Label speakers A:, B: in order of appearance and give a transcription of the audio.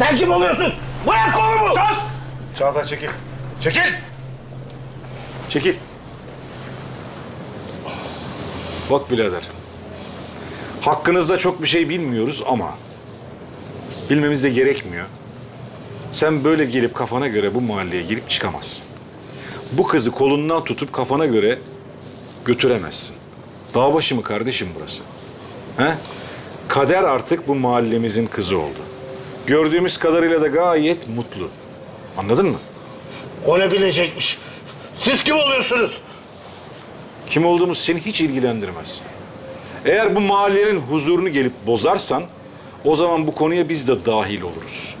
A: Sen kim oluyorsun? Bırak kolumu!
B: Çağatay çekil. Çekil! Çekil. Bak birader. Hakkınızda çok bir şey bilmiyoruz ama bilmemiz de gerekmiyor. Sen böyle gelip kafana göre bu mahalleye girip çıkamazsın. Bu kızı kolundan tutup kafana göre götüremezsin. Dağ başı mı kardeşim burası? He? Kader artık bu mahallemizin kızı oldu. Gördüğümüz kadarıyla da gayet mutlu. Anladın mı?
A: O ne bilecekmiş? Siz kim oluyorsunuz?
B: Kim olduğumuz seni hiç ilgilendirmez. Eğer bu mahallenin huzurunu gelip bozarsan o zaman bu konuya biz de dahil oluruz.